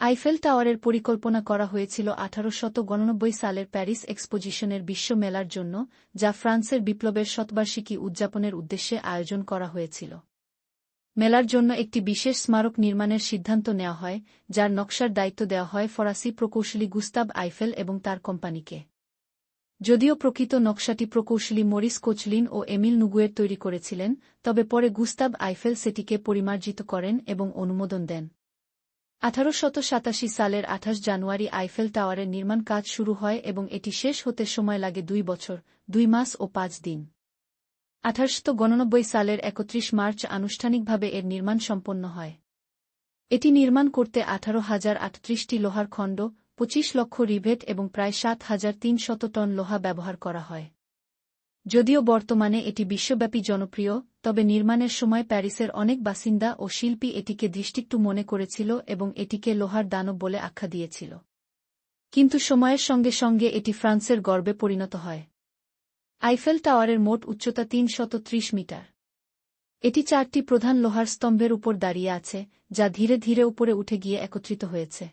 Eiffel টাওয়ারের পরিকল্পনা করা হয়েছিল আঠারো শত সালের প্যারিস এক্সপোজিশনের বিশ্ব মেলার জন্য, যা ফ্রান্সের বিপ্লবের শতবার্ষিকী উদযাপনের উদ্দেশ্যে আয়োজন করা হয়েছিল। মেলার জন্য একটি বিশেষ স্মারক নির্মাণের সিদ্ধান্ত নেওয়া হয়, যার নকশার দায়িত্ব দেওয়া হয় ফরাসি প্রকৌশলী গুস্তাব আইফেল এবং তার কোম্পানিকে। যদিও প্রকৃত নকশাটি প্রকৌশলী মরিস কোচলিন ও এমিল নুগুয়ের তৈরি করেছিলেন, তবে পরে গুস্তাব আইফেল সেটিকে পরিমার্জিত করেন এবং অনুমোদন দেন। আঠারো সাতাশি সালের আঠাশ জানুয়ারি আইফেল টাওয়ারের নির্মাণ কাজ শুরু হয় এবং এটি শেষ হতে সময় লাগে দুই বছর, দুই মাস ও পাঁচ দিন। আঠারোশত গণনব্বই সালের একত্রিশ মার্চ আনুষ্ঠানিকভাবে এর নির্মাণ সম্পন্ন হয়। এটি নির্মাণ করতে আঠারো হাজার আটত্রিশটি লোহার খণ্ড, পঁচিশ লক্ষ রিভেট এবং প্রায় সাত হাজার তিনশত টন লোহা ব্যবহার করা হয়। যদিও বর্তমানে এটি বিশ্বব্যাপী জনপ্রিয় তবে নির্মাণের সময় প্যারিসের অনেক বাসিন্দা ও শিল্পী এটিকে দৃষ্টিকটু মনে করেছিল এবং এটিকে লোহার দানব বলে আখ্যা দিয়েছিল। কিন্তু সময়ের সঙ্গে সঙ্গে এটি ফ্রান্সের গর্বে পরিণত হয়। আইফেল টাওয়ারের মোট উচ্চতা তিন মিটার। এটি চারটি প্রধান লোহার স্তম্ভের উপর দাঁড়িয়ে আছে, যা ধীরে ধীরে উপরে উঠে গিয়ে একত্রিত হয়েছে।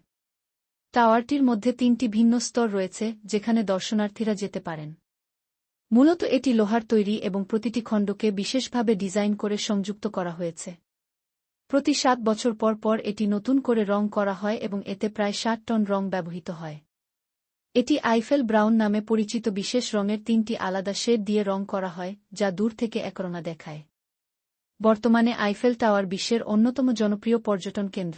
টাওয়ারটির মধ্যে তিনটি ভিন্ন স্তর রয়েছে, যেখানে দর্শনার্থীরা যেতে পারেন। মূলত এটি লোহার তৈরি এবং প্রতিটি খণ্ডকে বিশেষভাবে ডিজাইন করে সংযুক্ত করা হয়েছে। প্রতি সাত বছর পর পর এটি নতুন করে রং করা হয় এবং এতে প্রায় ষাট টন রং ব্যবহৃত হয়। এটি আইফেল ব্রাউন নামে পরিচিত বিশেষ রঙের তিনটি আলাদা শেড দিয়ে রং করা হয়, যা দূর থেকে একরঙা দেখায়। বর্তমানে আইফেল টাওয়ার বিশ্বের অন্যতম জনপ্রিয় পর্যটন কেন্দ্র।